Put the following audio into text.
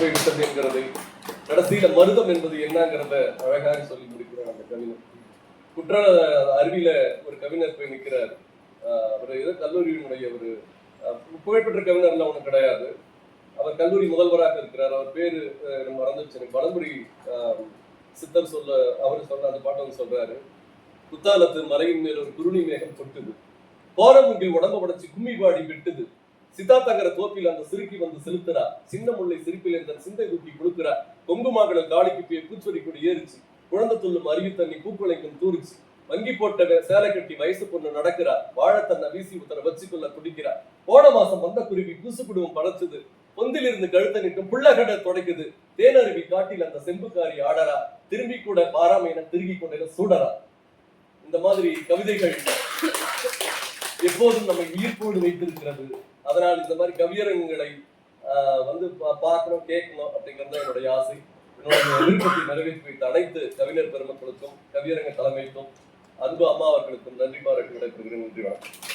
போய்விட்டது என்கிறதை கடைசியில மருதம் என்பது என்னங்கிறத அழகாக சொல்லி முடிக்கிறார் அந்த கவிஞர். குற்ற அருவியில ஒரு கவிஞர் போய் நிற்கிறார் அவர் ஏதோ கல்லூரியினுடைய ஒரு புகழ்பெற்ற கவிஞர்லாம் ஒன்றும் கிடையாது. அவர் கல்லூரி முதல்வராக இருக்கிறார். அவர் பேரு மறந்துச்சு எனக்கு மறந்துருச்சு சித்தர் சொல்ல அவர் சொல்ற அந்த பாட்டை வந்து சொல்றாரு. குத்தாலத்து மலையின் மேல் ஒரு குருணி மேகம் கொட்டுது. கோரமுங்கில் உடம்ப உடச்சி கும்மி பாடி விட்டுது. சித்தாத்தகர தோப்பில் அந்த சிறுக்கி வந்து செலுத்துறா. சின்ன முல்லை சிரிப்பில் இந்த சிந்தை தூக்கி கொடுக்குறா. கொங்கு மாகல காளிக்கு போய் பூச்சொடி கொடி ஏறிச்சு. குழந்தை துள்ளும் அருவி தண்ணி பூக்குளைக்கும் தூரிச்சு. வங்கி போட்ட சேலை கட்டி வயசு பொண்ணு நடக்கிறா. வாழைத்தன்னை வீசி உத்தர வச்சுக்குள்ள குடிக்கிறா போன மாசம் வந்த குருவி கூசு குடும்பம் படைச்சது பொந்தில் இருந்து கழுத்த நிற்கும் புள்ளகடை துடைக்குது. தேனருவி காட்டில் அந்த செம்புக்காரி ஆடறா. திரும்பி கூட பாராம என திருகி கொண்டே சூடரா இந்த மாதிரி கவிதைகள் எப்போதும் நம்மை ஈர்ப்போடு வைத்திருக்கிறது. அதனால் இந்த மாதிரி கவியரங்களை வந்து பா- பார்க்கணும் கேட்கணும் அப்படிங்கிறது தான் என்னுடைய ஆசை. என்னுடைய விருப்பத்தை நிறைவேற்றி வைத்த அனைத்து கவிஞர் பெருமக்களுக்கும் கவியரங்க தலைமைக்கும் அன்பு அம்மா அவர்களுக்கும் நன்றி பாராட்டி விடைபெறுகிறேன் நன்றி வணக்கம்.